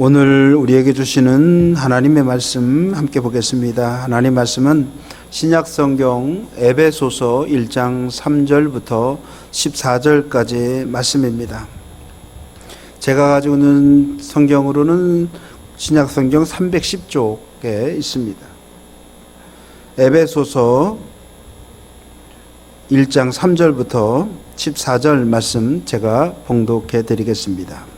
오늘 우리에게 주시는 하나님의 말씀 함께 보겠습니다. 하나님 말씀은 신약 성경 에베소서 1장 3절부터 14절까지 말씀입니다. 제가 가지고 있는 성경으로는 신약 성경 310쪽에 있습니다. 에베소서 1장 3절부터 14절 말씀 제가 봉독해 드리겠습니다.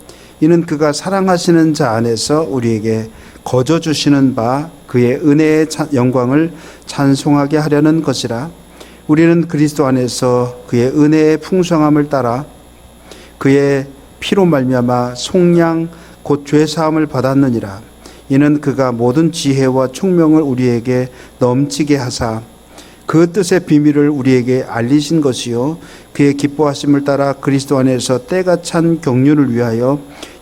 이는 그가 사랑하시는 자 안에서 우리에게 거저 주시는 바 그의 은혜의 영광을 찬송하게 하려는 것이라. 우리는 그리스도 안에서 그의 은혜의 풍성함을 따라 그의 피로 말미암아 속량 곧 죄 사함을 받았느니라. 이는 그가 모든 지혜와 총명을 우리에게 넘치게 하사 그 뜻의 비밀을 우리에게 알리신 것이요. 그의 기뻐하심을 따라 그리스도 안에서 때가 찬 경륜을 위하여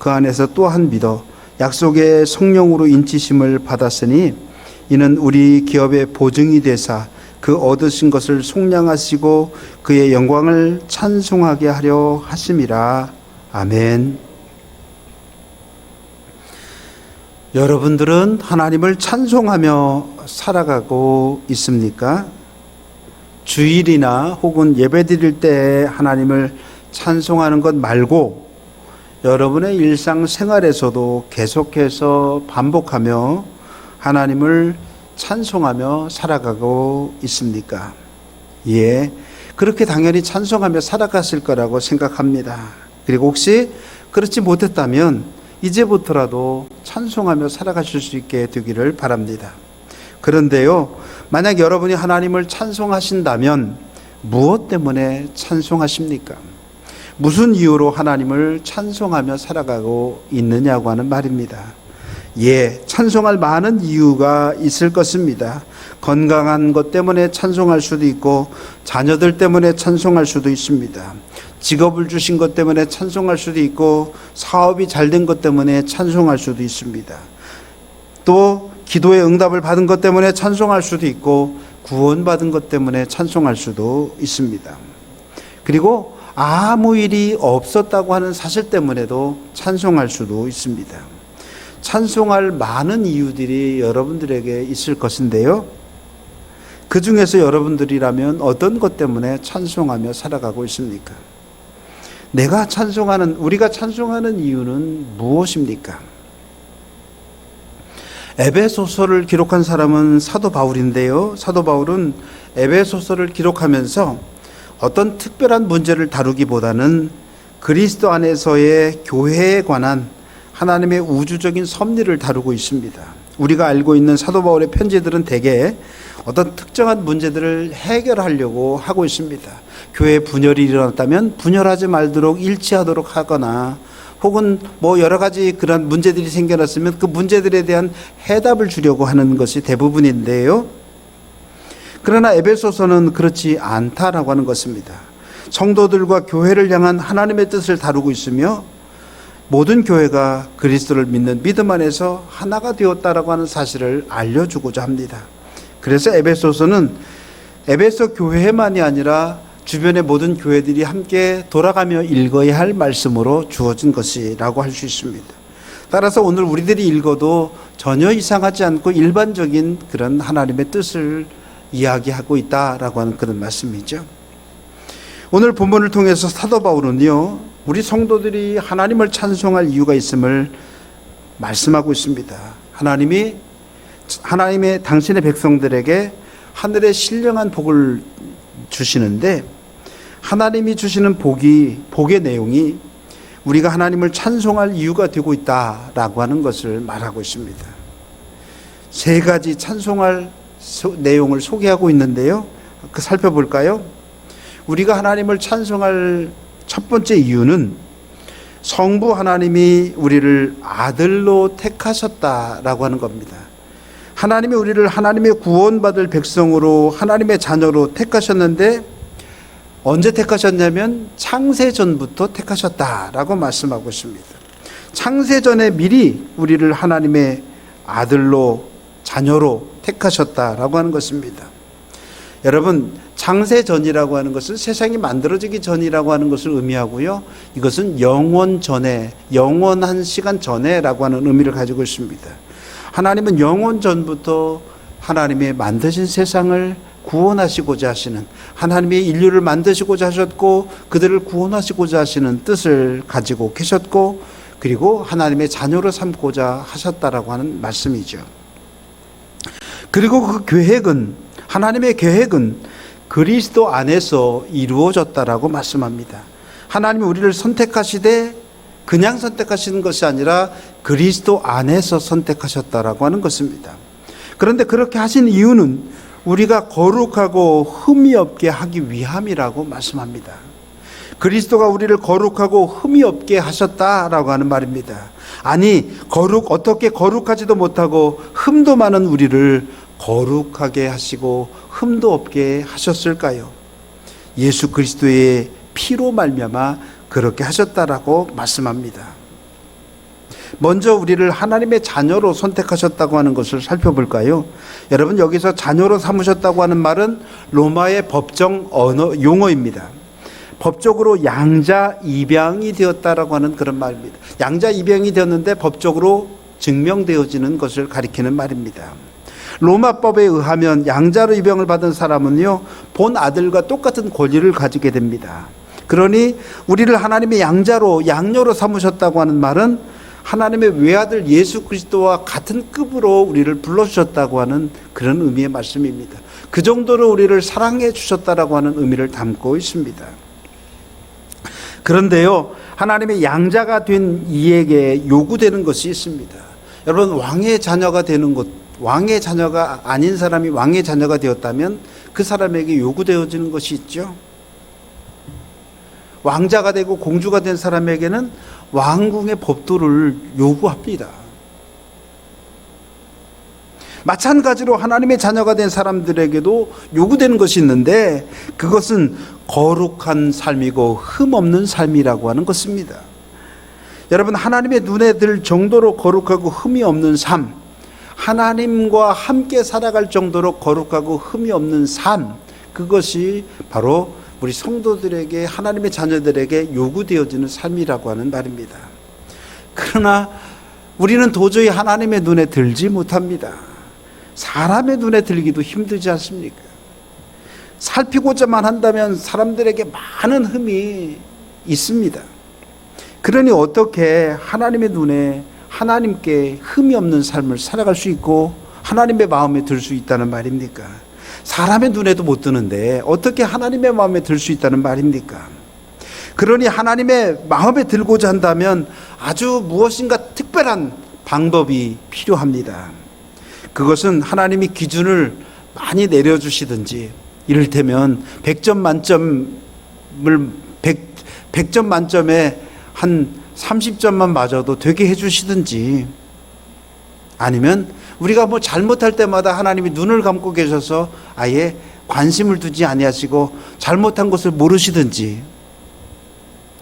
그 안에서 또한 믿어 약속의 성령으로 인치심을 받았으니 이는 우리 기업의 보증이 되사 그 얻으신 것을 속량하시고 그의 영광을 찬송하게 하려 하심이라 아멘. 여러분들은 하나님을 찬송하며 살아가고 있습니까? 주일이나 혹은 예배 드릴 때 하나님을 찬송하는 것 말고 여러분의 일상 생활에서도 계속해서 반복하며 하나님을 찬송하며 살아가고 있습니까? 예. 그렇게 당연히 찬송하며 살아갔을 거라고 생각합니다. 그리고 혹시 그렇지 못했다면 이제부터라도 찬송하며 살아가실 수 있게 되기를 바랍니다. 그런데요, 만약 여러분이 하나님을 찬송하신다면 무엇 때문에 찬송하십니까? 무슨 이유로 하나님을 찬송하며 살아가고 있느냐고 하는 말입니다. 예, 찬송할 많은 이유가 있을 것입니다. 건강한 것 때문에 찬송할 수도 있고, 자녀들 때문에 찬송할 수도 있습니다. 직업을 주신 것 때문에 찬송할 수도 있고, 사업이 잘 된 것 때문에 찬송할 수도 있습니다. 또, 기도의 응답을 받은 것 때문에 찬송할 수도 있고, 구원받은 것 때문에 찬송할 수도 있습니다. 그리고 아무 일이 없었다고 하는 사실 때문에도 찬송할 수도 있습니다. 찬송할 많은 이유들이 여러분들에게 있을 것인데요. 그 중에서 여러분들이라면 어떤 것 때문에 찬송하며 살아가고 있습니까? 내가 찬송하는, 우리가 찬송하는 이유는 무엇입니까? 에베소서를 기록한 사람은 사도 바울인데요. 사도 바울은 에베소서를 기록하면서 어떤 특별한 문제를 다루기보다는 그리스도 안에서의 교회에 관한 하나님의 우주적인 섭리를 다루고 있습니다. 우리가 알고 있는 사도 바울의 편지들은 대개 어떤 특정한 문제들을 해결하려고 하고 있습니다. 교회 분열이 일어났다면 분열하지 말도록 일치하도록 하거나 혹은 뭐 여러 가지 그런 문제들이 생겨났으면 그 문제들에 대한 해답을 주려고 하는 것이 대부분인데요. 그러나 에베소서는 그렇지 않다라고 하는 것입니다. 성도들과 교회를 향한 하나님의 뜻을 다루고 있으며 모든 교회가 그리스도를 믿는 믿음 안에서 하나가 되었다라고 하는 사실을 알려주고자 합니다. 그래서 에베소서는 에베소 교회만이 아니라 주변의 모든 교회들이 함께 돌아가며 읽어야 할 말씀으로 주어진 것이라고 할 수 있습니다. 따라서 오늘 우리들이 읽어도 전혀 이상하지 않고 일반적인 그런 하나님의 뜻을 이야기하고 있다라고 하는 그런 말씀이죠. 오늘 본문을 통해서 사도 바울은요, 우리 성도들이 하나님을 찬송할 이유가 있음을 말씀하고 있습니다. 하나님이 하나님의 당신의 백성들에게 하늘의 신령한 복을 주시는데 하나님이 주시는 복이 복의 내용이 우리가 하나님을 찬송할 이유가 되고 있다라고 하는 것을 말하고 있습니다. 세 가지 찬송할 소- 내용을 소개하고 있는데요. 그 살펴볼까요? 우리가 하나님을 찬송할 첫 번째 이유는 성부 하나님이 우리를 아들로 택하셨다라고 하는 겁니다. 하나님이 우리를 하나님의 구원받을 백성으로 하나님의 자녀로 택하셨는데 언제 택하셨냐면 창세 전부터 택하셨다라고 말씀하고 있습니다. 창세 전에 미리 우리를 하나님의 아들로 자녀로 택하셨다라고 하는 것입니다. 여러분 창세 전이라고 하는 것은 세상이 만들어지기 전이라고 하는 것을 의미하고요. 이것은 영원 전에 영원한 시간 전에라고 하는 의미를 가지고 있습니다. 하나님은 영원 전부터 하나님의 만드신 세상을 구원하시고자 하시는 하나님의 인류를 만드시고자 하셨고 그들을 구원하시고자 하시는 뜻을 가지고 계셨고 그리고 하나님의 자녀로 삼고자 하셨다라고 하는 말씀이죠. 그리고 그 계획은 하나님의 계획은 그리스도 안에서 이루어졌다라고 말씀합니다. 하나님이 우리를 선택하시되 그냥 선택하시는 것이 아니라 그리스도 안에서 선택하셨다라고 하는 것입니다. 그런데 그렇게 하신 이유는 우리가 거룩하고 흠이 없게 하기 위함이라고 말씀합니다. 그리스도가 우리를 거룩하고 흠이 없게 하셨다라고 하는 말입니다. 아니, 거룩, 어떻게 거룩하지도 못하고 흠도 많은 우리를 거룩하게 하시고 흠도 없게 하셨을까요? 예수 그리스도의 피로 말미암아 그렇게 하셨다라고 말씀합니다. 먼저 우리를 하나님의 자녀로 선택하셨다고 하는 것을 살펴볼까요? 여러분 여기서 자녀로 삼으셨다고 하는 말은 로마의 법정 언어 용어입니다. 법적으로 양자 입양이 되었다라고 하는 그런 말입니다. 양자 입양이 되었는데 법적으로 증명되어지는 것을 가리키는 말입니다. 로마법에 의하면 양자로 입양을 받은 사람은요 본 아들과 똑같은 권리를 가지게 됩니다. 그러니 우리를 하나님의 양자로 양녀로 삼으셨다고 하는 말은 하나님의 외아들 예수 그리스도와 같은 급으로 우리를 불러주셨다고 하는 그런 의미의 말씀입니다. 그 정도로 우리를 사랑해 주셨다라고 하는 의미를 담고 있습니다. 그런데요, 하나님의 양자가 된 이에게 요구되는 것이 있습니다. 여러분, 왕의 자녀가 되는 것, 왕의 자녀가 아닌 사람이 왕의 자녀가 되었다면 그 사람에게 요구되어지는 것이 있죠. 왕자가 되고 공주가 된 사람에게는 왕궁의 법도를 요구합니다. 마찬가지로 하나님의 자녀가 된 사람들에게도 요구되는 것이 있는데 그것은 거룩한 삶이고 흠 없는 삶이라고 하는 것입니다. 여러분 하나님의 눈에 들 정도로 거룩하고 흠이 없는 삶, 하나님과 함께 살아갈 정도로 거룩하고 흠이 없는 삶, 그것이 바로 우리 성도들에게 하나님의 자녀들에게 요구되어지는 삶이라고 하는 말입니다. 그러나 우리는 도저히 하나님의 눈에 들지 못합니다. 사람의 눈에 들기도 힘들지 않습니까? 살피고자만 한다면 사람들에게 많은 흠이 있습니다. 그러니 어떻게 하나님의 눈에 하나님께 흠이 없는 삶을 살아갈 수 있고 하나님의 마음에 들 수 있다는 말입니까? 사람의 눈에도 못 드는데 어떻게 하나님의 마음에 들 수 있다는 말입니까? 그러니 하나님의 마음에 들고자 한다면 아주 무엇인가 특별한 방법이 필요합니다. 그것은 하나님이 기준을 많이 내려주시든지 이를테면 100점 만점을 100, 100 점 만점에 한 30점만 맞아도 되게 해주시든지 아니면 우리가 뭐 잘못할 때마다 하나님이 눈을 감고 계셔서 아예 관심을 두지 아니하시고 잘못한 것을 모르시든지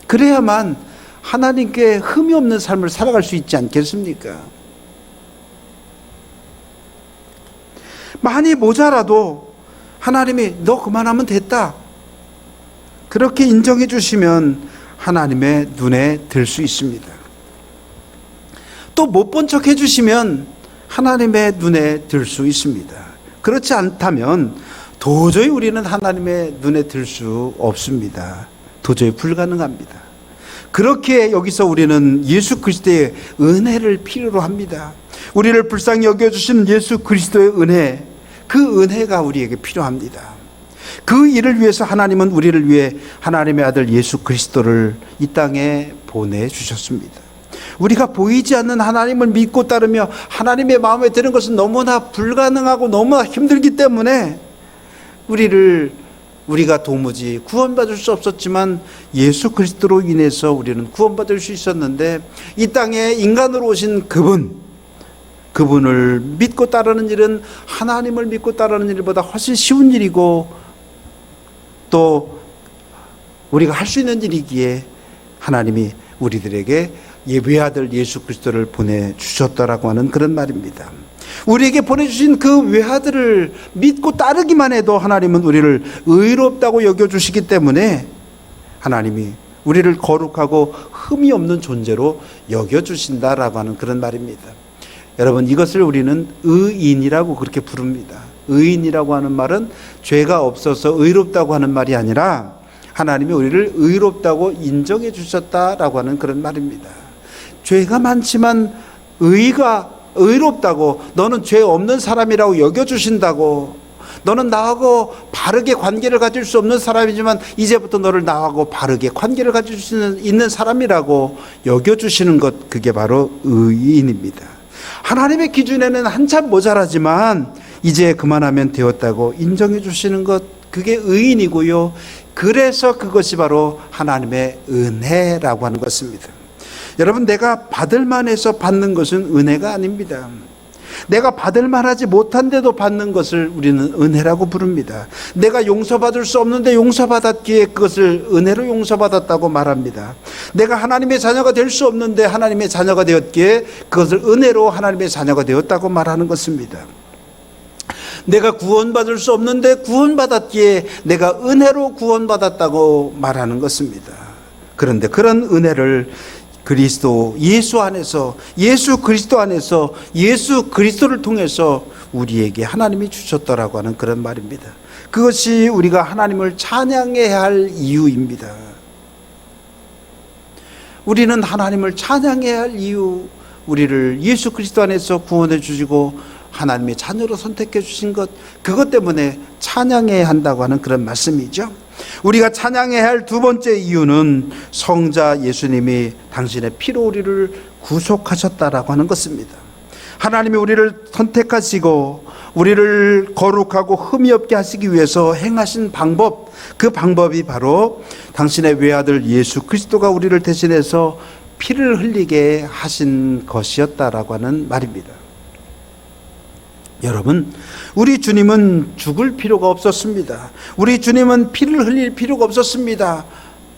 그래야만 하나님께 흠이 없는 삶을 살아갈 수 있지 않겠습니까? 많이 모자라도 하나님이 너 그만하면 됐다. 그렇게 인정해 주시면 하나님의 눈에 들 수 있습니다. 또 못 본 척 해주시면 하나님의 눈에 들 수 있습니다. 그렇지 않다면 도저히 우리는 하나님의 눈에 들 수 없습니다. 도저히 불가능합니다. 그렇게 여기서 우리는 예수 그리스도의 은혜를 필요로 합니다. 우리를 불쌍히 여겨주신 예수 그리스도의 은혜, 그 은혜가 우리에게 필요합니다. 그 일을 위해서 하나님은 우리를 위해 하나님의 아들 예수 그리스도를 이 땅에 보내주셨습니다. 우리가 보이지 않는 하나님을 믿고 따르며 하나님의 마음에 드는 것은 너무나 불가능하고 너무나 힘들기 때문에 우리를 우리가 도무지 구원받을 수 없었지만 예수 그리스도로 인해서 우리는 구원받을 수 있었는데 이 땅에 인간으로 오신 그분 그분을 믿고 따르는 일은 하나님을 믿고 따르는 일보다 훨씬 쉬운 일이고 또 우리가 할 수 있는 일이기에 하나님이 우리들에게 예, 외 아들 예수 그리스도를 보내 주셨다라고 하는 그런 말입니다. 우리에게 보내주신 그 외아들을 믿고 따르기만 해도 하나님은 우리를 의롭다고 여겨주시기 때문에 하나님이 우리를 거룩하고 흠이 없는 존재로 여겨주신다라고 하는 그런 말입니다. 여러분 이것을 우리는 의인이라고 그렇게 부릅니다. 의인이라고 하는 말은 죄가 없어서 의롭다고 하는 말이 아니라 하나님이 우리를 의롭다고 인정해 주셨다라고 하는 그런 말입니다. 죄가 많지만 의가 의롭다고 너는 죄 없는 사람이라고 여겨 주신다고 너는 나하고 바르게 관계를 가질 수 없는 사람이지만 이제부터 너를 나하고 바르게 관계를 가질 수 있는, 사람이라고 여겨 주시는 것 그게 바로 의인입니다. 하나님의 기준에는 한참 모자라지만 이제 그만하면 되었다고 인정해 주시는 것 그게 의인이고요. 그래서 그것이 바로 하나님의 은혜라고 하는 것입니다. 여러분 내가 받을 만해서 받는 것은 은혜가 아닙니다. 내가 받을 만하지 못한데도 받는 것을 우리는 은혜라고 부릅니다. 내가 용서받을 수 없는데 용서받았기에 그것을 은혜로 용서받았다고 말합니다. 내가 하나님의 자녀가 될 수 없는데 하나님의 자녀가 되었기에 그것을 은혜로 하나님의 자녀가 되었다고 말하는 것입니다. 내가 구원받을 수 없는데 구원받았기에 내가 은혜로 구원받았다고 말하는 것입니다. 그런데 그런 은혜를 그리스도 예수 안에서 예수 그리스도 안에서 예수 그리스도를 통해서 우리에게 하나님이 주셨더라고 하는 그런 말입니다. 그것이 우리가 하나님을 찬양해야 할 이유입니다. 우리는 하나님을 찬양해야 할 이유, 우리를 예수 그리스도 안에서 구원해 주시고 하나님의 자녀로 선택해 주신 것, 그것 때문에 찬양해야 한다고 하는 그런 말씀이죠. 우리가 찬양해야 할 두 번째 이유는 성자 예수님이 당신의 피로 우리를 구속하셨다라고 하는 것입니다. 하나님이 우리를 선택하시고 우리를 거룩하고 흠이 없게 하시기 위해서 행하신 방법, 그 방법이 바로 당신의 외아들 예수 그리스도가 우리를 대신해서 피를 흘리게 하신 것이었다라고 하는 말입니다. 여러분, 우리 주님은 죽을 필요가 없었습니다. 우리 주님은 피를 흘릴 필요가 없었습니다.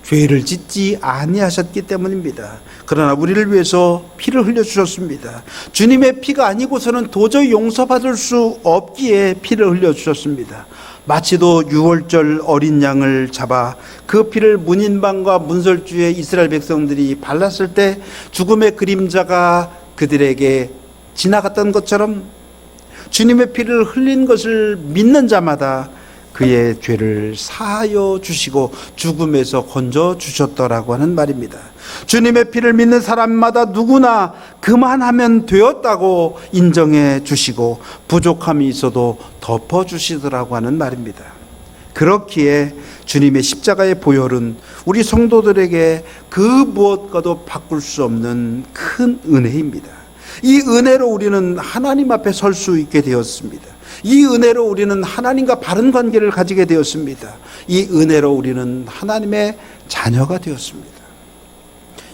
죄를 짓지 아니하셨기 때문입니다. 그러나 우리를 위해서 피를 흘려 주셨습니다. 주님의 피가 아니고서는 도저히 용서받을 수 없기에 피를 흘려 주셨습니다. 마치도 유월절 어린 양을 잡아 그 피를 문인방과 문설주의 이스라엘 백성들이 발랐을 때 죽음의 그림자가 그들에게 지나갔던 것처럼 주님의 피를 흘린 것을 믿는 자마다 그의 죄를 사하여 주시고 죽음에서 건져 주셨더라고 하는 말입니다. 주님의 피를 믿는 사람마다 누구나 그만하면 되었다고 인정해 주시고 부족함이 있어도 덮어 주시더라고 하는 말입니다. 그렇기에 주님의 십자가의 보혈은 우리 성도들에게 그 무엇과도 바꿀 수 없는 큰 은혜입니다. 이 은혜로 우리는 하나님 앞에 설 수 있게 되었습니다. 이 은혜로 우리는 하나님과 바른 관계를 가지게 되었습니다. 이 은혜로 우리는 하나님의 자녀가 되었습니다.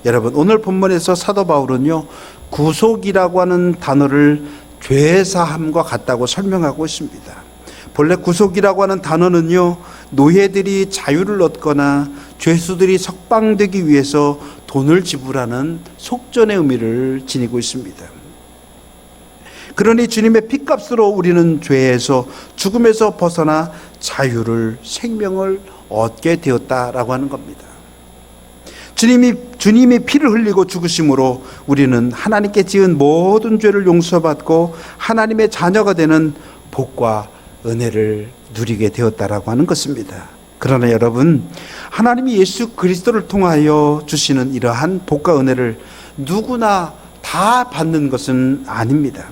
여러분, 오늘 본문에서 사도 바울은요, 구속이라고 하는 단어를 죄사함과 같다고 설명하고 있습니다. 본래 구속이라고 하는 단어는요, 노예들이 자유를 얻거나 죄수들이 석방되기 위해서 돈을 지불하는 속전의 의미를 지니고 있습니다. 그러니 주님의 피값으로 우리는 죄에서 죽음에서 벗어나 자유를 생명을 얻게 되었다라고 하는 겁니다. 주님이 주님이 피를 흘리고 죽으심으로 우리는 하나님께 지은 모든 죄를 용서받고 하나님의 자녀가 되는 복과 은혜를 누리게 되었다라고 하는 것입니다. 그러나 여러분, 하나님이 예수 그리스도를 통하여 주시는 이러한 복과 은혜를 누구나 다 받는 것은 아닙니다.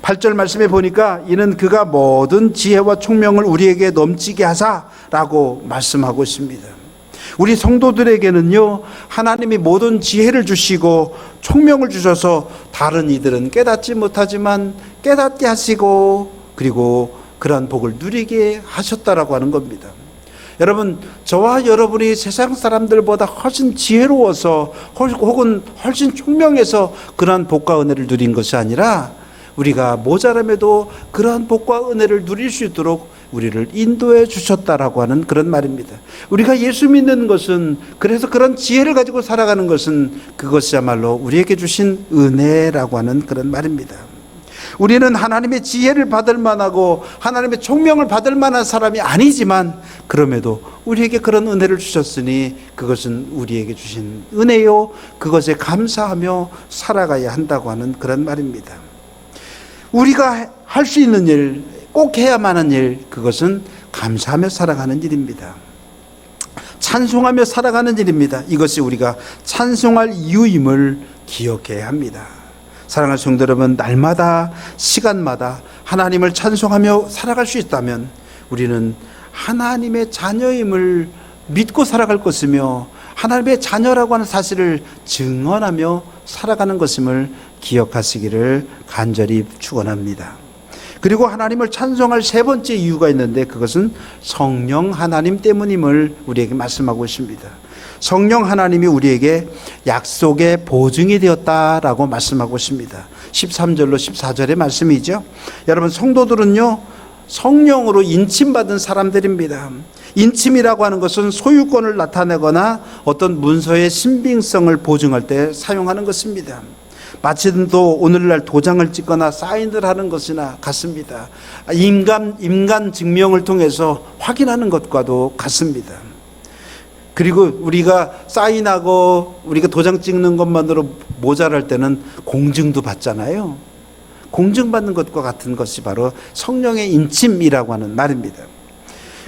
8절 말씀에 보니까 이는 그가 모든 지혜와 총명을 우리에게 넘치게 하사라고 말씀하고 있습니다. 우리 성도들에게는요, 하나님이 모든 지혜를 주시고 총명을 주셔서 다른 이들은 깨닫지 못하지만 깨닫게 하시고 그리고 그러한 복을 누리게 하셨다라고 하는 겁니다. 여러분, 저와 여러분이 세상 사람들보다 훨씬 지혜로워서 훨- 혹은 훨씬 총명해서 그러한 복과 은혜를 누린 것이 아니라 우리가 모자람에도 그러한 복과 은혜를 누릴 수 있도록 우리를 인도해 주셨다라고 하는 그런 말입니다. 우리가 예수 믿는 것은 그래서 그런 지혜를 가지고 살아가는 것은 그것이야말로 우리에게 주신 은혜라고 하는 그런 말입니다. 우리는 하나님의 지혜를 받을 만하고 하나님의 총명을 받을 만한 사람이 아니지만 그럼에도 우리에게 그런 은혜를 주셨으니 그것은 우리에게 주신 은혜요 그것에 감사하며 살아가야 한다고 하는 그런 말입니다. 우리가 할 수 있는 일, 꼭 해야만 하는 일, 그것은 감사하며 살아가는 일입니다. 찬송하며 살아가는 일입니다. 이것이 우리가 찬송할 이유임을 기억해야 합니다. 사랑하는 성도 여러분, 날마다 시간마다 하나님을 찬송하며 살아갈 수 있다면 우리는 하나님의 자녀임을 믿고 살아갈 것이며 하나님의 자녀라고 하는 사실을 증언하며 살아가는 것임을 기억하시기를 간절히 축원합니다. 그리고 하나님을 찬송할 세 번째 이유가 있는데 그것은 성령 하나님 때문임을 우리에게 말씀하고 있습니다. 성령 하나님이 우리에게 약속의 보증이 되었다라고 말씀하고 있습니다. 13절로 14절의 말씀이죠. 여러분 성도들은요. 성령으로 인침받은 사람들입니다. 인침이라고 하는 것은 소유권을 나타내거나 어떤 문서의 신빙성을 보증할 때 사용하는 것입니다. 마치도 오늘날 도장을 찍거나 사인을 하는 것이나 같습니다. 인간 인간 증명을 통해서 확인하는 것과도 같습니다. 그리고 우리가 사인하고 우리가 도장 찍는 것만으로 모자랄 때는 공증도 받잖아요. 공증받는 것과 같은 것이 바로 성령의 인침이라고 하는 말입니다.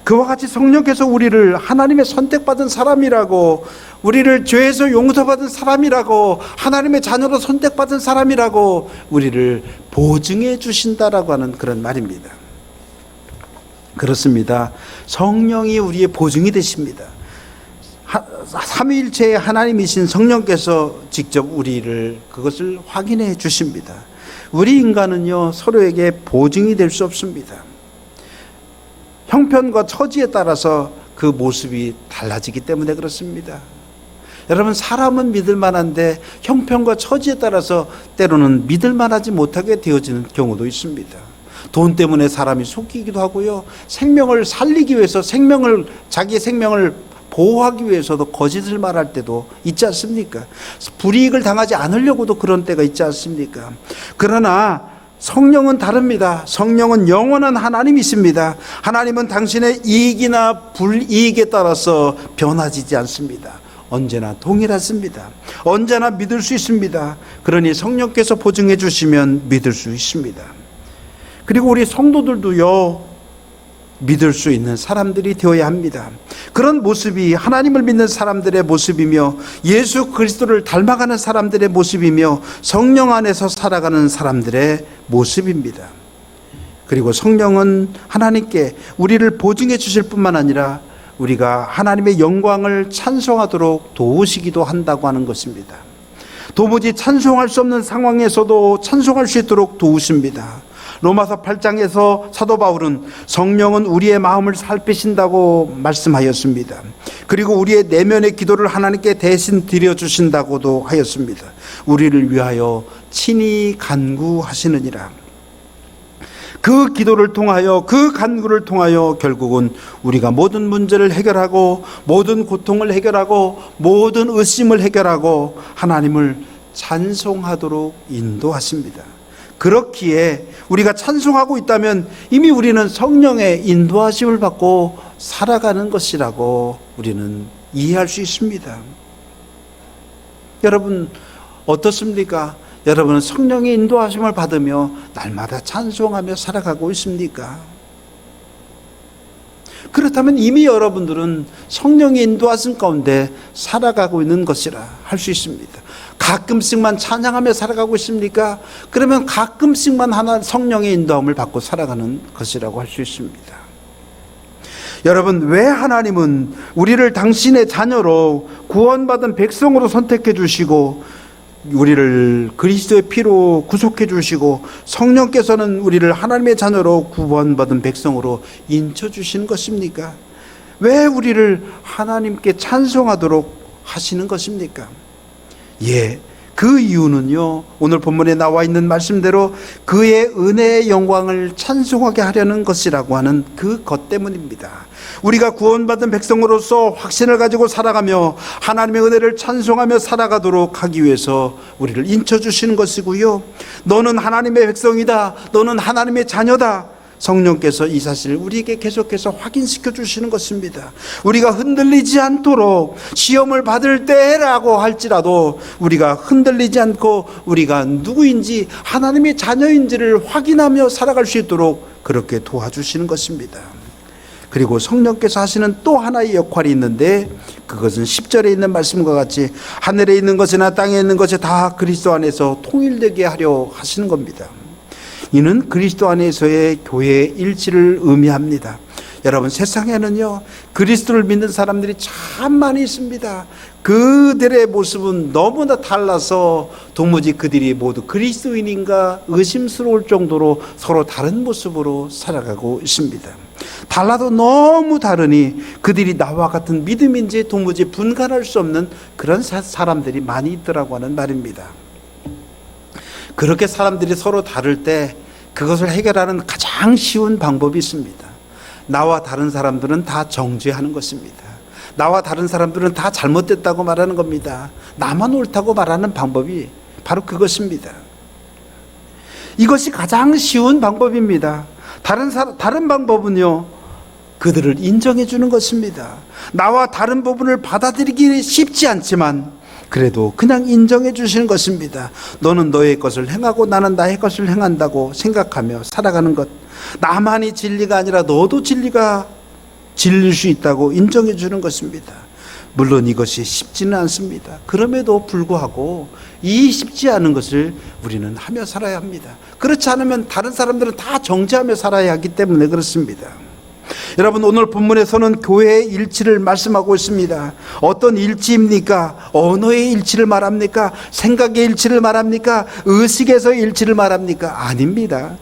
그와 같이 성령께서 우리를 하나님의 선택받은 사람이라고 우리를 죄에서 용서받은 사람이라고 하나님의 자녀로 선택받은 사람이라고 우리를 보증해 주신다라고 하는 그런 말입니다. 그렇습니다. 성령이 우리의 보증이 되십니다. 하- 삼위일체의 하나님이신 성령께서 직접 우리를 그것을 확인해 주십니다. 우리 인간은요 서로에게 보증이 될 수 없습니다. 형편과 처지에 따라서 그 모습이 달라지기 때문에 그렇습니다. 여러분 사람은 믿을 만한데 형편과 처지에 따라서 때로는 믿을 만하지 못하게 되어지는 경우도 있습니다. 돈 때문에 사람이 속이기도 하고요. 생명을 살리기 위해서 생명을 자기의 생명을 보호하기 위해서도 거짓을 말할 때도 있지 않습니까? 불이익을 당하지 않으려고도 그런 때가 있지 않습니까? 그러나 성령은 다릅니다. 성령은 영원한 하나님이십니다. 하나님은 당신의 이익이나 불이익에 따라서 변화지지 않습니다. 언제나 동일하십니다. 언제나 믿을 수 있습니다. 그러니 성령께서 보증해 주시면 믿을 수 있습니다. 그리고 우리 성도들도요, 믿을 수 있는 사람들이 되어야 합니다. 그런 모습이 하나님을 믿는 사람들의 모습이며 예수 그리스도를 닮아가는 사람들의 모습이며 성령 안에서 살아가는 사람들의 모습입니다. 그리고 성령은 하나님께 우리를 보증해 주실 뿐만 아니라 우리가 하나님의 영광을 찬송하도록 도우시기도 한다고 하는 것입니다. 도무지 찬송할 수 없는 상황에서도 찬송할 수 있도록 도우십니다. 로마서 8장에서 사도 바울은 성령은 우리의 마음을 살피신다고 말씀하였습니다. 그리고 우리의 내면의 기도를 하나님께 대신 드려 주신다고도 하였습니다. 우리를 위하여 친히 간구하시느니라. 그 기도를 통하여 그 간구를 통하여 결국은 우리가 모든 문제를 해결하고 모든 고통을 해결하고 모든 의심을 해결하고 하나님을 찬송하도록 인도하십니다. 그렇기에 우리가 찬송하고 있다면 이미 우리는 성령의 인도하심을 받고 살아가는 것이라고 우리는 이해할 수 있습니다. 여러분 어떻습니까? 여러분은 성령의 인도하심을 받으며 날마다 찬송하며 살아가고 있습니까? 그렇다면 이미 여러분들은 성령의 인도하신 가운데 살아가고 있는 것이라 할 수 있습니다. 가끔씩만 찬양하며 살아가고 있습니까? 그러면 가끔씩만 하나 성령의 인도함을 받고 살아가는 것이라고 할 수 있습니다. 여러분, 왜 하나님은 우리를 당신의 자녀로 구원받은 백성으로 선택해 주시고 우리를 그리스도의 피로 구속해 주시고 성령께서는 우리를 하나님의 자녀로 구원받은 백성으로 인쳐 주시는 것입니까? 왜 우리를 하나님께 찬송하도록 하시는 것입니까? 예. 그 이유는요, 오늘 본문에 나와 있는 말씀대로 그의 은혜의 영광을 찬송하게 하려는 것이라고 하는 그 것 때문입니다. 우리가 구원받은 백성으로서 확신을 가지고 살아가며 하나님의 은혜를 찬송하며 살아가도록 하기 위해서 우리를 인쳐 주시는 것이고요. 너는 하나님의 백성이다. 너는 하나님의 자녀다. 성령께서 이 사실을 우리에게 계속해서 확인시켜 주시는 것입니다. 우리가 흔들리지 않도록 시험을 받을 때라고 할지라도 우리가 흔들리지 않고 우리가 누구인지 하나님의 자녀인지를 확인하며 살아갈 수 있도록 그렇게 도와주시는 것입니다. 그리고 성령께서 하시는 또 하나의 역할이 있는데 그것은 10절에 있는 말씀과 같이 하늘에 있는 것이나 땅에 있는 것이 다 그리스도 안에서 통일되게 하려 하시는 겁니다. 이는 그리스도 안에서의 교회의 일치를 의미합니다. 여러분 세상에는요 그리스도를 믿는 사람들이 참 많이 있습니다. 그들의 모습은 너무나 달라서 도무지 그들이 모두 그리스도인인가 의심스러울 정도로 서로 다른 모습으로 살아가고 있습니다. 달라도 너무 다르니 그들이 나와 같은 믿음인지 도무지 분간할 수 없는 그런 사- 사람들이 많이 있더라고 하는 말입니다. 그렇게 사람들이 서로 다를 때 그것을 해결하는 가장 쉬운 방법이 있습니다. 나와 다른 사람들은 다 정죄하는 것입니다. 나와 다른 사람들은 다 잘못됐다고 말하는 겁니다. 나만 옳다고 말하는 방법이 바로 그것입니다. 이것이 가장 쉬운 방법입니다. 다른 사, 다른 방법은요. 그들을 인정해 주는 것입니다. 나와 다른 부분을 받아들이기 쉽지 않지만 그래도 그냥 인정해 주시는 것입니다. 너는 너의 것을 행하고 나는 나의 것을 행한다고 생각하며 살아가는 것. 나만이 진리가 아니라 너도 진리가 진릴 수 있다고 인정해 주는 것입니다. 물론 이것이 쉽지는 않습니다. 그럼에도 불구하고 이 쉽지 않은 것을 우리는 하며 살아야 합니다. 그렇지 않으면 다른 사람들은 다 정죄하며 살아야 하기 때문에 그렇습니다. 여러분 오늘 본문에서는 교회의 일치를 말씀하고 있습니다. 어떤 일치입니까? 언어의 일치를 말합니까? 생각의 일치를 말합니까? 의식에서의 일치를 말합니까? 아닙니다.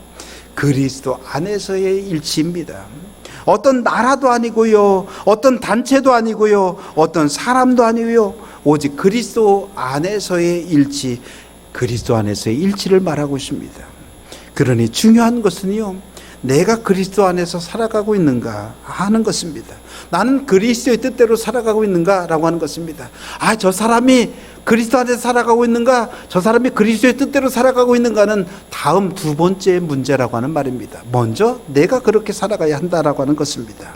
그리스도 안에서의 일치입니다. 어떤 나라도 아니고요. 어떤 단체도 아니고요. 어떤 사람도 아니고요. 오직 그리스도 안에서의 일치, 그리스도 안에서의 일치를 말하고 있습니다. 그러니 중요한 것은요. 내가 그리스도 안에서 살아가고 있는가 하는 것입니다. 나는 그리스도의 뜻대로 살아가고 있는가라고 하는 것입니다. 아, 저 사람이 그리스도 안에서 살아가고 있는가? 저 사람이 그리스도의 뜻대로 살아가고 있는가는 다음 두 번째 문제라고 하는 말입니다. 먼저 내가 그렇게 살아가야 한다라고 하는 것입니다.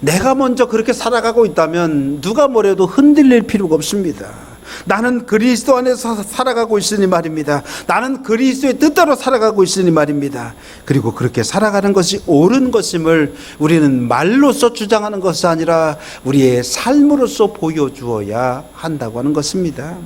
내가 먼저 그렇게 살아가고 있다면 누가 뭐래도 흔들릴 필요가 없습니다. 나는 그리스도 안에서 살아가고 있으니 말입니다. 나는 그리스도의 뜻대로 살아가고 있으니 말입니다. 그리고 그렇게 살아가는 것이 옳은 것임을 우리는 말로써 주장하는 것이 아니라 우리의 삶으로서 보여주어야 한다고 하는 것입니다.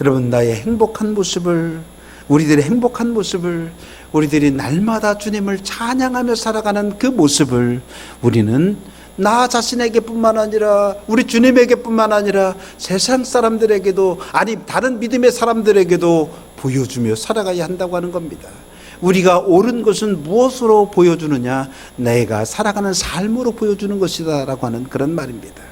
여러분, 나의 행복한 모습을, 우리들의 행복한 모습을, 우리들이 날마다 주님을 찬양하며 살아가는 그 모습을 우리는 나 자신에게뿐만 아니라 우리 주님에게뿐만 아니라 세상 사람들에게도 아니 다른 믿음의 사람들에게도 보여주며 살아가야 한다고 하는 겁니다. 우리가 옳은 것은 무엇으로 보여주느냐? 내가 살아가는 삶으로 보여주는 것이다라고 하는 그런 말입니다.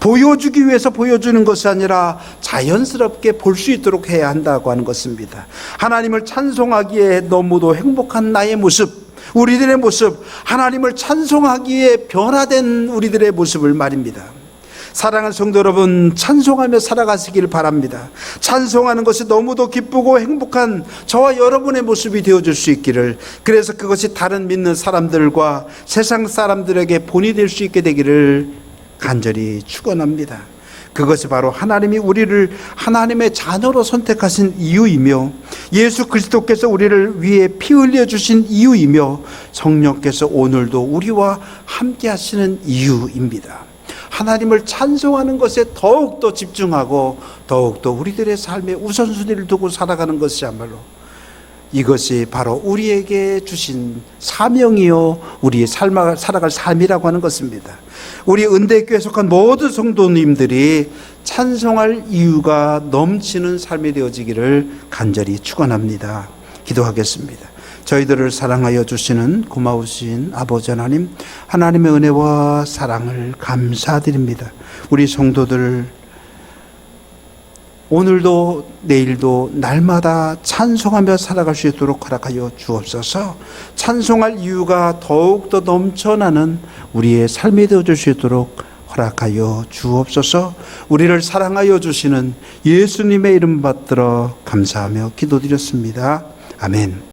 보여주기 위해서 보여주는 것이 아니라 자연스럽게 볼 수 있도록 해야 한다고 하는 것입니다. 하나님을 찬송하기에 너무도 행복한 나의 모습, 우리들의 모습, 하나님을 찬송하기에 변화된 우리들의 모습을 말입니다. 사랑하는 성도 여러분, 찬송하며 살아가시길 바랍니다. 찬송하는 것이 너무도 기쁘고 행복한 저와 여러분의 모습이 되어줄 수 있기를, 그래서 그것이 다른 믿는 사람들과 세상 사람들에게 본이 될 수 있게 되기를 간절히 축원합니다. 그것이 바로 하나님이 우리를 하나님의 자녀로 선택하신 이유이며 예수 그리스도께서 우리를 위해 피 흘려 주신 이유이며 성령께서 오늘도 우리와 함께 하시는 이유입니다. 하나님을 찬송하는 것에 더욱더 집중하고 더욱더 우리들의 삶에 우선순위를 두고 살아가는 것이야말로 이것이 바로 우리에게 주신 사명이요 우리의 삶 살아갈 삶이라고 하는 것입니다. 우리 은대교에 속한 모든 성도님들이 찬송할 이유가 넘치는 삶이 되어지기를 간절히 축원합니다. 기도하겠습니다. 저희들을 사랑하여 주시는 고마우신 아버지 하나님, 하나님의 은혜와 사랑을 감사드립니다. 우리 성도들 오늘도 내일도 날마다 찬송하며 살아갈 수 있도록 허락하여 주옵소서. 찬송할 이유가 더욱더 넘쳐나는 우리의 삶이 되어 줄수 있도록 허락하여 주옵소서. 우리를 사랑하여 주시는 예수님의 이름 받들어 감사하며 기도드렸습니다. 아멘.